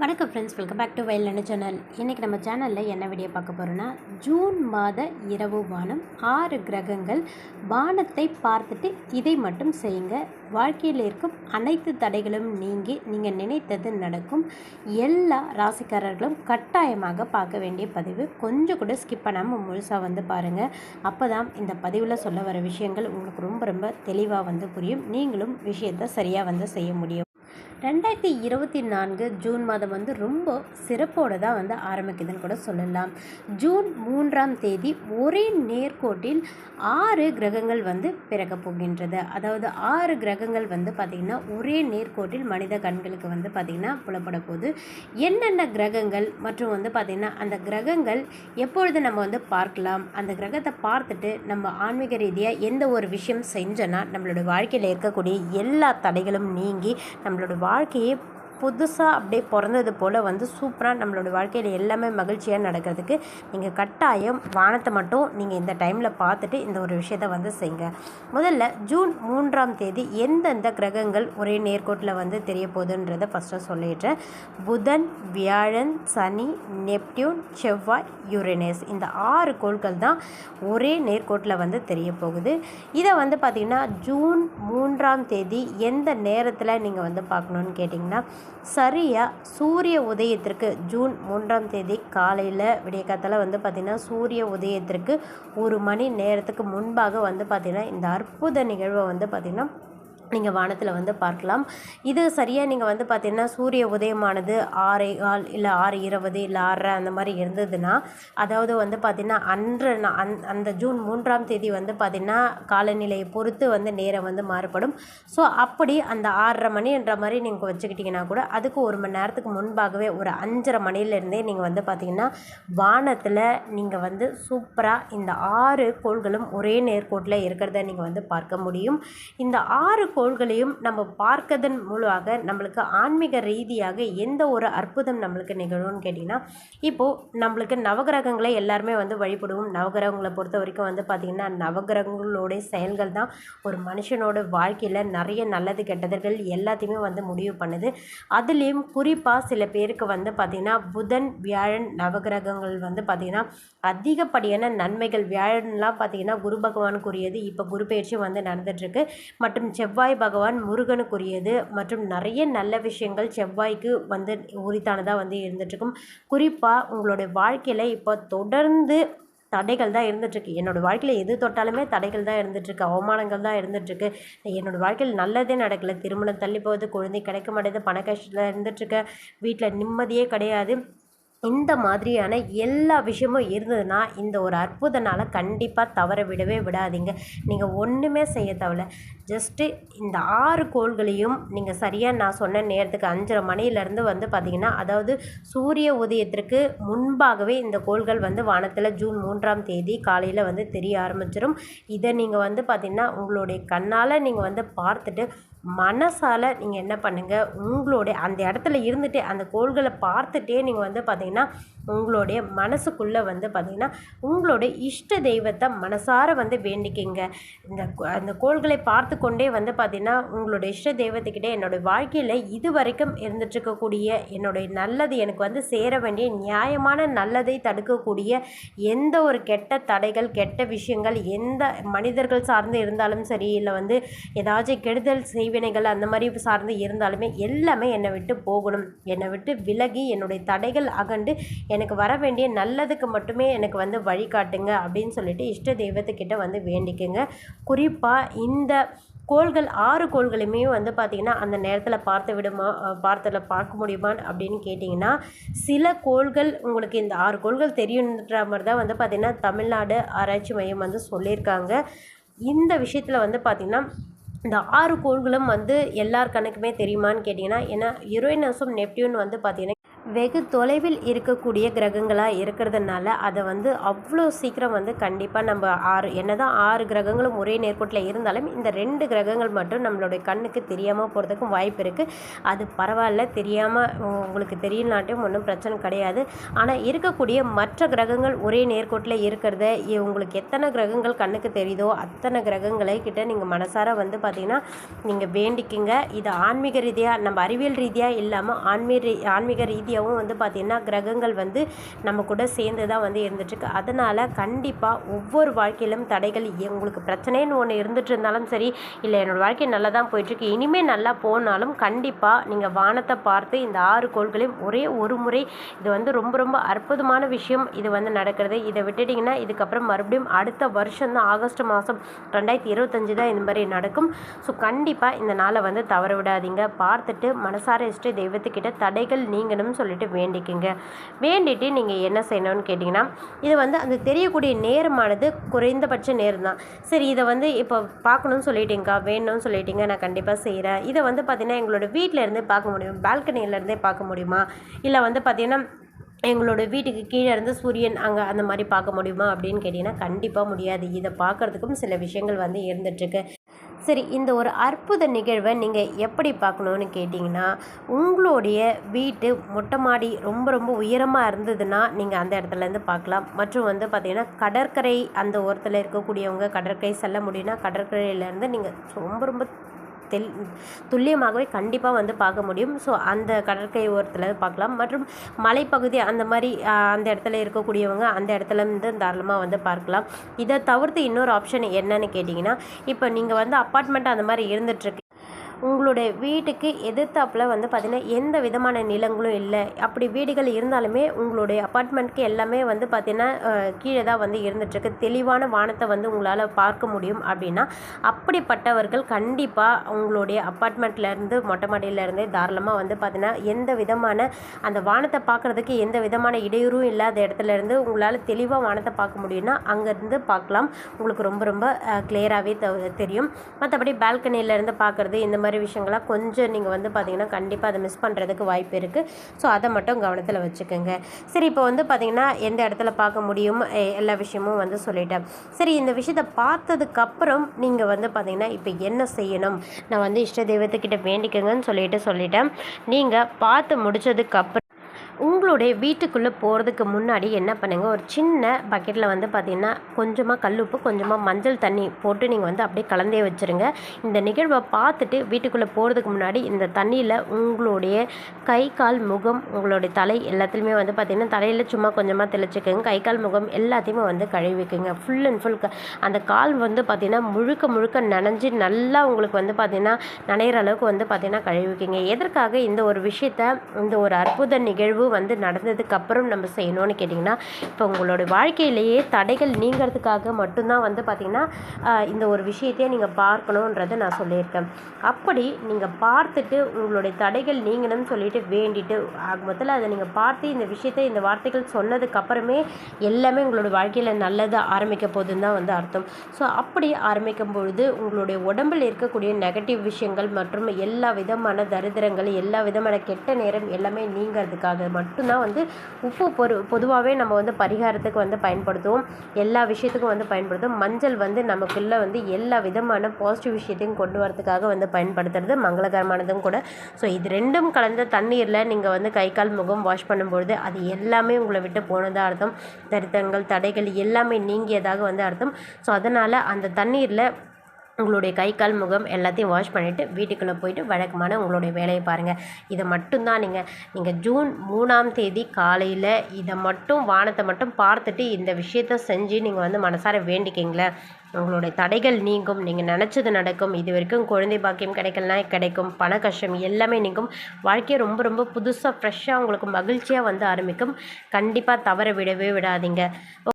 வணக்கம் friends welcome back to Vayal channel இன்றைக்கி நம்ம சேனலில் என்ன வீடியோ பார்க்க போகிறோன்னா ஜூன் மாத இரவு வானம் ஆறு கிரகங்கள் வானத்தை பார்த்துட்டு இதை மட்டும் செய்யுங்க. வாழ்க்கையில் இருக்கும் அனைத்து தடைகளும் நீங்கி நீங்கள் நினைத்தது நடக்கும். எல்லா ராசிக்காரர்களும் கட்டாயமாக பார்க்க வேண்டிய பதிவு. கொஞ்சம் கூட ஸ்கிப் பண்ணாமல் முழுசாக வந்து பாருங்கள் அப்போ தான் இந்த பதிவில் சொல்ல வர விஷயங்கள் உங்களுக்கு ரொம்ப ரொம்ப தெளிவாக வந்து புரியும். நீங்களும் விஷயத்தை சரியாக வந்து செய்ய முடியும். ரெண்டாயிரத்தி இருபத்தி நான்கு ஜூன் மாதம் வந்து ரொம்ப சிறப்போடு தான் வந்து ஆரம்பிக்குதுன்னு கூட சொல்லலாம். ஜூன் மூன்றாம் தேதி ஒரே நேர்கோட்டில் ஆறு கிரகங்கள் வந்து பிறக்க போகின்றது. அதாவது ஆறு கிரகங்கள் வந்து பார்த்திங்கன்னா ஒரே நேர்கோட்டில் மனித கண்களுக்கு வந்து பார்த்திங்கன்னா புலப்பட போகுது. என்னென்ன கிரகங்கள் மற்றும் வந்து பார்த்திங்கன்னா அந்த கிரகங்கள் எப்பொழுது நம்ம வந்து பார்க்கலாம்? அந்த கிரகத்தை பார்த்துட்டு நம்ம ஆன்மீக ரீதியாக எந்த ஒரு விஷயம் செஞ்சோன்னா நம்மளோட வாழ்க்கையில் இருக்கக்கூடிய எல்லா தடைகளும் நீங்கி நம்மளோட வாழ்க்கையே புதுசாக அப்படியே பிறந்தது போல் வந்து சூப்பராக நம்மளோட வாழ்க்கையில் எல்லாமே மகிழ்ச்சியாக நடக்கிறதுக்கு நீங்கள் கட்டாயம் வானத்தை மட்டும் நீங்கள் இந்த டைமில் பார்த்துட்டு இந்த ஒரு விஷயத்தை வந்து செய்யுங்க முதல்ல ஜூன் மூன்றாம் தேதி எந்தெந்த கிரகங்கள் ஒரே நேர்கோட்டில் வந்து தெரிய போகுதுன்றதை ஃபஸ்ட்டாக சொல்லிடுறேன். புதன் வியாழன் சனி நெப்டியூன் செவ்வாய் யுரேனஸ் இந்த ஆறு கோள்கள் தான் ஒரே நேர்கோட்டில் வந்து தெரிய போகுது. இதை வந்து பார்த்திங்கன்னா ஜூன் மூன்றாம் தேதி எந்த நேரத்தில் நீங்கள் வந்து பார்க்கணுன்னு கேட்டிங்கன்னா சரியாக சூரிய உதயத்திற்கு ஜூன் மூன்றாம் தேதி காலையில் விடியக்காத்தால வந்து பார்த்திங்கன்னா சூரிய உதயத்திற்கு ஒரு மணி நேரத்துக்கு முன்பாக வந்து பார்த்திங்கன்னா இந்த அற்புத நிகழ்வை வந்து பார்த்திங்கன்னா நீங்கள் வானத்தில் வந்து பார்க்கலாம். இது சரியாக நீங்கள் வந்து பார்த்தீங்கன்னா சூரிய உதயமானது ஆறு கால் இல்லை ஆறு இருபது இல்லை ஆறரை அந்த மாதிரி இருந்ததுன்னா அதாவது வந்து பார்த்திங்கன்னா அன்று அந் அந்த ஜூன் மூன்றாம் தேதி வந்து பார்த்திங்கன்னா காலநிலையை பொறுத்து வந்து நேரம் வந்து மாறுபடும். ஸோ அப்படி அந்த ஆறரை மணின்ற மாதிரி நீங்கள் வச்சுக்கிட்டிங்கன்னா கூட அதுக்கு ஒரு மணி நேரத்துக்கு முன்பாகவே ஒரு அஞ்சரை மணிலேருந்தே நீங்கள் வந்து பார்த்திங்கன்னா வானத்தில் நீங்கள் வந்து சூப்பராக இந்த ஆறு கோள்களும் ஒரே நேர்கோட்டில் இருக்கிறத நீங்கள் வந்து பார்க்க முடியும். இந்த ஆறு கோள்களையும் நம்ம பார்க்கதன் மூலமாக நம்மளுக்கு ஆன்மீக ரீதியாக எந்த ஒரு அற்புதம் நம்மளுக்கு நிகழும்னு கேட்டிங்கன்னா இப்போது நம்மளுக்கு நவகிரகங்களை எல்லாருமே வந்து வழிபடுவோம். நவகிரகங்களை பொறுத்த வரைக்கும் வந்து பார்த்திங்கன்னா நவகிரகங்களுடைய செயல்கள் தான் ஒரு மனுஷனோட வாழ்க்கையில் நிறைய நல்லது கெட்டதுகள் எல்லாத்தையுமே வந்து முடிவு பண்ணுது. அதுலேயும் குறிப்பாக சில பேருக்கு வந்து பார்த்திங்கன்னா புதன் வியாழன் நவகிரகங்கள் வந்து பார்த்திங்கன்னா அதிகப்படியான நன்மைகள் வியாழன்லாம் பார்த்திங்கன்னா குரு பகவானுக்குரியது. இப்போ குரு பயிற்சி வந்து நடந்துகிட்ருக்கு மற்றும் செவ்வாய் செவ்வாய் பகவான் முருகனுக்குரியது மற்றும் நிறைய நல்ல விஷயங்கள் செவ்வாய்க்கு வந்து உரித்தானதாக வந்து இருந்துகிட்ருக்கும் குறிப்பாக உங்களுடைய வாழ்க்கையில் இப்போ தொடர்ந்து தடைகள் தான் இருந்துகிட்ருக்கு என்னோடய வாழ்க்கையில் எது தொட்டாலுமே தடைகள் தான் இருந்துகிட்ருக்கு அவமானங்கள் தான் இருந்துகிட்ருக்கு என்னோடய வாழ்க்கையில் நல்லதே நடக்கலை. திருமணம் தள்ளி போகுது குழந்தை கிடைக்க மாட்டேது பண கஷ்டத்தில் இருந்துகிட்ருக்க வீட்டில் நிம்மதியே கிடையாது. இந்த மாதிரியான எல்லா விஷயமும் இருந்ததுன்னா இந்த ஒரு அற்புத நாளை கண்டிப்பாக தவற விடவே விடாதீங்க. நீங்கள் ஒன்றுமே செய்ய தேவையில்ல ஜஸ்ட்டு இந்த ஆறு கோள்களையும் நீங்கள் சரியாக நான் சொன்ன நேரத்துக்கு அஞ்சரை மணிலேருந்து வந்து பார்த்திங்கன்னா அதாவது சூரிய உதயத்திற்கு முன்பாகவே இந்த கோள்கள் வந்து வானத்தில் ஜூன் மூன்றாம் தேதி காலையில் வந்து தெரிய ஆரம்பிச்சிடும் இதை நீங்கள் வந்து பார்த்திங்கன்னா உங்களுடைய கண்ணால் நீங்கள் வந்து பார்த்துட்டு மனசால் நீங்கள் என்ன பண்ணுங்கள் உங்களுடைய அந்த இடத்துல இருந்துகிட்டே அந்த கோள்களை பார்த்துட்டே நீங்கள் வந்து பார்த்தீங்கன்னா அப்படின்னா உங்களுடைய மனசுக்குள்ளே வந்து பார்த்திங்கன்னா உங்களுடைய இஷ்ட தெய்வத்தை மனசார வந்து வேண்டிக்கிங்க. இந்த கோ- அந்த கோள்களை பார்த்து கொண்டே வந்து பார்த்திங்கன்னா உங்களுடைய இஷ்ட தெய்வத்துக்கிட்டே என்னுடைய வாழ்க்கையில் இது வரைக்கும் இருந்துட்டுருக்கக்கூடிய என்னுடைய நல்லது எனக்கு வந்து சேர வேண்டிய நியாயமான நல்லதை தடுக்கக்கூடிய எந்த ஒரு கெட்ட தடைகள் கெட்ட விஷயங்கள் எந்த மனிதர்கள் சார்ந்து இருந்தாலும் சரி இல்லை வந்து ஏதாச்சும் கெடுதல் செய்வினைகள் அந்த மாதிரி சார்ந்து இருந்தாலுமே எல்லாமே என்னை விட்டு போகணும். என்னை விட்டு விலகி என்னுடைய தடைகள் அகண்டு எனக்கு வர வேண்டிய நல்லதுக்கு மட்டுமே எனக்கு வந்து வழிகாட்டுங்க அப்படின்னு சொல்லிட்டு இஷ்ட தெய்வத்துக்கிட்ட வந்து வேண்டிக்குங்க. குறிப்பாக இந்த கோள்கள் ஆறு கோள்களுமே வந்து பார்த்திங்கன்னா அந்த நேரத்தில் பார்த்து விடுமா அஹ் பார்க்க முடியுமான்னு அப்படின்னு கேட்டிங்கன்னா சில கோள்கள் உங்களுக்கு இந்த ஆறு கோள்கள் தெரியுன்ற மாதிரி தான் வந்து பார்த்திங்கன்னா தமிழ்நாடு ஆராய்ச்சி மையம் வந்து சொல்லியிருக்காங்க. இந்த விஷயத்தில் வந்து பார்த்திங்கன்னா இந்த ஆறு கோள்களும் வந்து எல்லார் கணக்குமே தெரியுமான்னு கேட்டிங்கன்னா ஏன்னா யுரேனஸும் நெப்டியூன் வந்து பார்த்திங்கன்னா வெகு தொலைவில் இருக்கக்கூடிய கிரகங்களாக இருக்கிறதுனால அதை வந்து அவ்வளோ சீக்கிரம் வந்து கண்டிப்பாக நம்ம ஆறு என்ன தான் ஆறு கிரகங்களும் ஒரே நேர்கோட்டில் இருந்தாலும் இந்த ரெண்டு கிரகங்கள் மட்டும் நம்மளுடைய கண்ணுக்கு தெரியாமல் போகிறதுக்கும் வாய்ப்பு இருக்குது அது பரவாயில்ல தெரியாமல் உங்களுக்கு தெரியலாட்டும் ஒன்றும் பிரச்சனை கிடையாது. ஆனால் இருக்கக்கூடிய மற்ற கிரகங்கள் ஒரே நேர்கோட்டில் இருக்கிறத உங்களுக்கு எத்தனை கிரகங்கள் கண்ணுக்கு தெரியுதோ அத்தனை கிரகங்களை கிட்ட நீங்கள் மனசார வந்து பார்த்திங்கன்னா நீங்கள் வேண்டிக்கிங்க. இது ஆன்மீக ரீதியாக நம்ம அறிவியல் ரீதியாக இல்லாமல் ஆன்மீக ஆன்மீக ரீதியாக சூரியவும் வந்து பார்த்திங்கன்னா கிரகங்கள் வந்து நம்ம கூட சேர்ந்து தான் வந்து இருந்துட்டுருக்கு. அதனால் கண்டிப்பாக ஒவ்வொரு வாழ்க்கையிலும் தடைகள் உங்களுக்கு பிரச்சனைன்னு ஒன்று இருந்துட்டு இருந்தாலும் சரி இல்லை என்னோடய வாழ்க்கை நல்லா தான் போயிட்டுருக்கு. இனிமேல் நல்லா போனாலும் கண்டிப்பாக நீங்கள் வானத்தை பார்த்து இந்த ஆறு கோள்களையும் ஒரே ஒரு முறை இது வந்து ரொம்ப ரொம்ப அற்புதமான விஷயம் இது வந்து நடக்கிறது. இதை விட்டுட்டிங்கன்னா இதுக்கப்புறம் மறுபடியும் அடுத்த வருஷம் தான் ஆகஸ்ட் மாதம் ரெண்டாயிரத்தி இருபத்தஞ்சு தான் இந்த மாதிரி நடக்கும். ஸோ கண்டிப்பாக இந்த நாளை வந்து தவற விடாதீங்க. பார்த்துட்டு மனசார இஷ்ட தெய்வத்துக்கிட்ட தடைகள் நீங்கணும் சொல்லிட்டு வேண்டிக்குங்க. வேண்டிட்டு நீங்கள் என்ன செய்யணும்னு கேட்டிங்கன்னா இது வந்து அந்த தெரியக்கூடிய நேரமானது குறைந்தபட்ச நேரம் தான் சரி இதை வந்து இப்போ பார்க்கணும்னு சொல்லிட்டீங்கக்கா வேணும்னு சொல்லிட்டீங்க நான் கண்டிப்பாக செய்கிறேன் இதை வந்து பார்த்திங்கன்னா எங்களோட வீட்டில் இருந்தே பார்க்க முடியும். பால்கனியிலேருந்தே பார்க்க முடியுமா? இல்லை வந்து பார்த்திங்கன்னா எங்களோட வீட்டுக்கு கீழே இருந்து சூரியன் அங்கே அந்த மாதிரி பார்க்க முடியுமா அப்படின்னு கேட்டிங்கன்னா கண்டிப்பாக முடியாது. இதை பார்க்குறதுக்கும் சில விஷயங்கள் வந்து இருந்துகிட்ருக்கு சரி இந்த ஒரு அற்புத நிகழ்வை நீங்கள் எப்படி பார்க்கணுன்னு கேட்டிங்கன்னா உங்களுடைய வீட்டு மொட்டை மாடி ரொம்ப ரொம்ப உயரமாக இருந்ததுன்னா நீங்கள் அந்த இடத்துலேருந்து பார்க்கலாம். மற்றும் வந்து பார்த்திங்கன்னா கடற்கரை அந்த ஓரத்தில் இருக்கக்கூடியவங்க கடற்கரை செல்ல முடியும்னா கடற்கரையிலேருந்து நீங்கள் ரொம்ப ரொம்ப தெல் துல்லியமாகவே கண்டிப்பாக வந்து பார்க்க முடியும். ஸோ அந்த கடற்கரை ஓரத்தில் பார்க்கலாம். மற்றும் மலைப்பகுதி அந்த மாதிரி அந்த இடத்துல இருக்கக்கூடியவங்க அந்த இடத்துல இருந்து தாராளமாக வந்து பார்க்கலாம். இதை தவிர்த்து இன்னொரு ஆப்ஷன் என்னன்னு கேட்டிங்கன்னா இப்போ நீங்கள் வந்து அப்பார்ட்மெண்ட் அந்த மாதிரி இருந்துகிட்ருக்கு உங்களுடைய வீட்டுக்கு எதிர்த்தாப்பில் வந்து பார்த்திங்கன்னா எந்த விதமான நிலங்களும் இல்லை. அப்படி வீடுகள் இருந்தாலுமே உங்களுடைய அப்பார்ட்மெண்ட்க்கு எல்லாமே வந்து பார்த்திங்கன்னா கீழே தான் வந்து இருந்துகிட்ருக்கு தெளிவான வானத்தை வந்து உங்களால் பார்க்க முடியும் அப்படின்னா அப்படிப்பட்டவர்கள் கண்டிப்பாக உங்களுடைய அப்பார்ட்மெண்ட்லேருந்து மொட்டை மாடியிலேருந்தே தாராளமாக வந்து பார்த்திங்கன்னா எந்த விதமான அந்த வானத்தை பார்க்குறதுக்கு எந்த விதமான இடையூறும் இல்லாத இடத்துல இருந்து உங்களால் தெளிவாக வானத்தை பார்க்க முடியும்னா அங்கேருந்து பார்க்கலாம். உங்களுக்கு ரொம்ப ரொம்ப கிளியராகவே தெரியும். மற்றபடி பால்கனியிலேருந்து பார்க்குறது இந்த மாதிரி மாதிரி விஷயங்கள்லாம் கொஞ்சம் நீங்கள் வந்து பார்த்தீங்கன்னா கண்டிப்பாக அதை மிஸ் பண்ணுறதுக்கு வாய்ப்பு இருக்குது ஸோ அதை மட்டும் கவனத்தில் வச்சுக்கோங்க. சரி இப்போ வந்து பார்த்திங்கன்னா எந்த இடத்துல பார்க்க முடியும்? எல்லா விஷயமும் வந்து சொல்லிட்டேன். சரி இந்த விஷயத்தை பார்த்ததுக்கப்புறம் நீங்கள் வந்து பார்த்திங்கன்னா இப்போ என்ன செய்யணும்? நான் வந்து இஷ்ட தெய்வத்துக்கிட்ட வேண்டிக்கங்கன்னு சொல்லிட்டு சொல்லிட்டேன். நீங்கள் பார்த்து முடித்ததுக்கப்புறம் உங்களுடைய வீட்டுக்குள்ளே போகிறதுக்கு முன்னாடி என்ன பண்ணுங்கள் ஒரு சின்ன பக்கெட்டில் வந்து பார்த்திங்கன்னா கொஞ்சமாக கல்லுப்பு கொஞ்சமாக மஞ்சள் தண்ணி போட்டு நீங்கள் வந்து அப்படியே கலந்தே வச்சுருங்க. இந்த நிகழ்வை பார்த்துட்டு வீட்டுக்குள்ளே போகிறதுக்கு முன்னாடி இந்த தண்ணியில் உங்களுடைய கை கால் முகம் உங்களுடைய தலை எல்லாத்துலேயுமே வந்து பார்த்திங்கன்னா தலையில் சும்மா கொஞ்சமாக தெளிச்சுக்கோங்க. கை கால் முகம் எல்லாத்தையுமே வந்து கழுவிக்குங்க ஃபுல் அண்ட் ஃபுல் அந்த கால் வந்து பார்த்திங்கன்னா முழுக்க முழுக்க நனைஞ்சு நல்லா உங்களுக்கு வந்து பார்த்திங்கன்னா நனைகிற அளவுக்கு வந்து பார்த்திங்கன்னா கழுவிக்குங்க எதற்காக இந்த ஒரு விஷயத்த இந்த ஒரு அற்புத நிகழ்வு வந்து நடந்ததுக்கப்புறம் நம்ம செய்யணும்னு கேட்டிங்கன்னா இப்போ உங்களோட வாழ்க்கையிலேயே தடைகள் நீங்கிறதுக்காக மட்டும்தான் வந்து பார்த்திங்கன்னா இந்த ஒரு விஷயத்தையே நீங்கள் பார்க்கணுன்றதை நான் சொல்லியிருக்கேன். அப்படி நீங்கள் பார்த்துட்டு உங்களுடைய தடைகள் நீங்கணும்னு சொல்லிட்டு வேண்டிட்டு முதல்ல அதை நீங்கள் பார்த்து இந்த விஷயத்தை இந்த வார்த்தைகள் சொன்னதுக்கப்புறமே எல்லாமே உங்களோட வாழ்க்கையில் நல்லதாக ஆரம்பிக்க போதுன்னு தான் வந்து அர்த்தம். ஸோ அப்படி ஆரம்பிக்கும் பொழுது உங்களுடைய உடம்பில் இருக்கக்கூடிய நெகட்டிவ் விஷயங்கள் மற்றும் எல்லா விதமான தரித்திரங்கள் எல்லா விதமான கெட்ட நேரம் எல்லாமே நீங்கிறதுக்காக மட்டும்தான் வந்து உப்பு பொரு பொதுவாகவே நம்ம வந்து பரிகாரத்துக்கு வந்து பயன்படுத்துவோம். எல்லா விஷயத்துக்கும் வந்து பயன்படுத்துவோம். மஞ்சள் வந்து நமக்குள்ளே வந்து எல்லா விதமான பாசிட்டிவ் விஷயத்தையும் கொண்டு வரதுக்காக வந்து பயன்படுத்துறது மங்களகரமானதும் கூட. ஸோ இது ரெண்டும் கலந்த தண்ணீரில் நீங்கள் வந்து கை கால் முகம் வாஷ் பண்ணும்பொழுது அது எல்லாமே உங்களை விட்டு போனதாக அர்த்தம். தரித்தங்கள் தடைகள் எல்லாமே நீங்கியதாக வந்து அர்த்தம். ஸோ அதனால் அந்த தண்ணீரில் உங்களுடைய கை கால் முகம் எல்லாத்தையும் வாஷ் பண்ணிவிட்டு வீட்டுக்குள்ளே போயிட்டு வழக்கமான உங்களுடைய வேலையை பாருங்கள் இதை மட்டும்தான் நீங்கள் நீங்கள் ஜூன் மூணாம் தேதி காலையில் இதை மட்டும் வானத்தை மட்டும் பார்த்துட்டு இந்த விஷயத்த செஞ்சு நீங்கள் வந்து மனசார வேண்டிக்கிங்களேன் உங்களுடைய தடைகள் நீங்கும் நீங்கள் நினச்சது நடக்கும். இது வரைக்கும் குழந்தை பாக்கியம் கிடைக்கலனா கிடைக்கும் பண கஷ்டம் எல்லாமே நீங்கும். வாழ்க்கையை ரொம்ப ரொம்ப புதுசாக ஃப்ரெஷ்ஷாக உங்களுக்கு மகிழ்ச்சியாக வந்து ஆரம்பிக்கும். கண்டிப்பாக தவற விடவே விடாதீங்க.